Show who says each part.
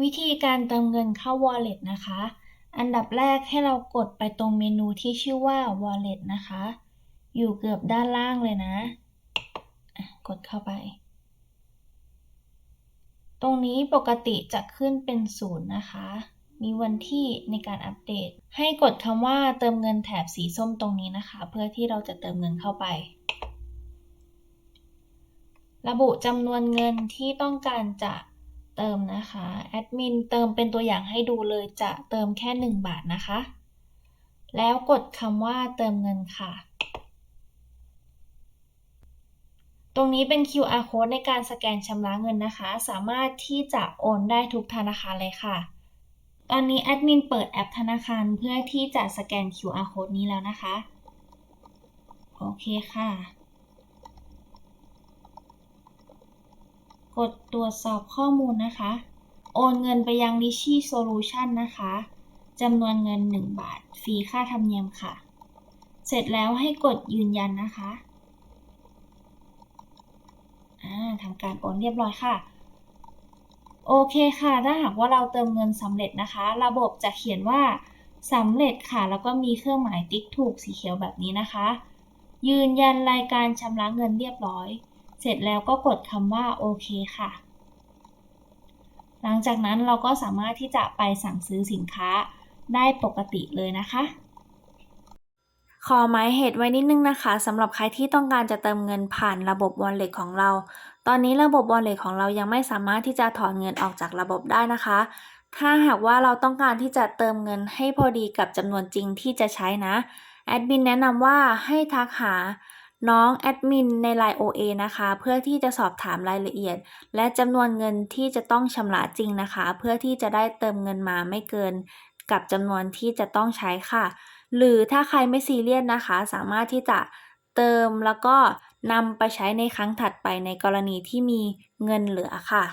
Speaker 1: วิธีการเติมเงินเข้า Wallet นะคะ อันดับแรกให้เรากดไปตรงเมนูที่ชื่อว่า Wallet นะคะ อยู่เกือบด้านล่างเลยนะะกดเข้าไป ตรงนี้ปกติจะขึ้นเป็นศูนย์นะคะ มีวันที่ในการอัปเดต ให้กดคำว่าเติมเงินแถบสีส้มตรงนี้นะคะ เพื่อที่เราจะเติมเงินเข้าไป ระบุจำนวนเงินที่ต้องการจะ เติมนะคะแอดมินเติมเป็นตัวอย่างให้ดูเลยจะเติมแค่ 1 บาทนะคะ แล้วกดคำว่าเติมเงินค่ะ ตรงนี้เป็น QR code ในการสแกนชำระเงินนะคะ สามารถที่จะโอนได้ทุกธนาคารเลยค่ะ ตอนนี้แอดมินเปิดแอปธนาคารเพื่อที่จะสแกน QR code นี้แล้วนะคะ โอเคค่ะ กดตรวจสอบข้อมูลนะคะ โอนเงินไปยัง r i c h i Solution นะคะจำนวนเงิน 1 บาท ฟรีค่าธรรมเนียมค่ะ เสร็จแล้วให้กดยืนยันนะคะทำการโอนเรียบร้อยค่ะ โอเคค่ะ ถ้าหากว่าเราเติมเงินสำเร็จนะคะ ระบบจะเขียนว่าสำเร็จค่ะ แล้วก็มีเครื่องหมายติ๊กถูกสีเขียวแบบนี้นะคะ ยืนยันรายการชำระเงินเรียบร้อย เสร็จแล้วก็กดคำว่าโอเคค่ะ หลังจากนั้นเราก็สามารถที่จะไปสั่งซื้อสินค้าได้ปกติเลยนะคะ ขอหมายเหตุไว้นิดนึงนะคะสำหรับใครที่ต้องการจะเติมเงินผ่านระบบ Wallet ของเรา ตอนนี้ระบบ Wallet ของเรายังไม่สามารถที่จะถอนเงินออกจากระบบได้นะคะ ถ้าหากว่าเราต้องการที่จะเติมเงินให้พอดีกับจำนวนจริงที่จะใช้นะแอดมินแนะนำว่าให้ทักหา น้องแอดมินใน Line OA นะคะ เพื่อที่จะสอบถามรายละเอียด และจำนวนเงินที่จะต้องชำระจริงนะคะ เพื่อที่จะได้เติมเงินมาไม่เกิน กับจำนวนที่จะต้องใช้ค่ะ หรือถ้าใครไม่ซีเรียสนะคะ สามารถที่จะเติมแล้วก็นำไปใช้ในครั้งถัดไปในกรณีที่มีเงินเหลือค่ะ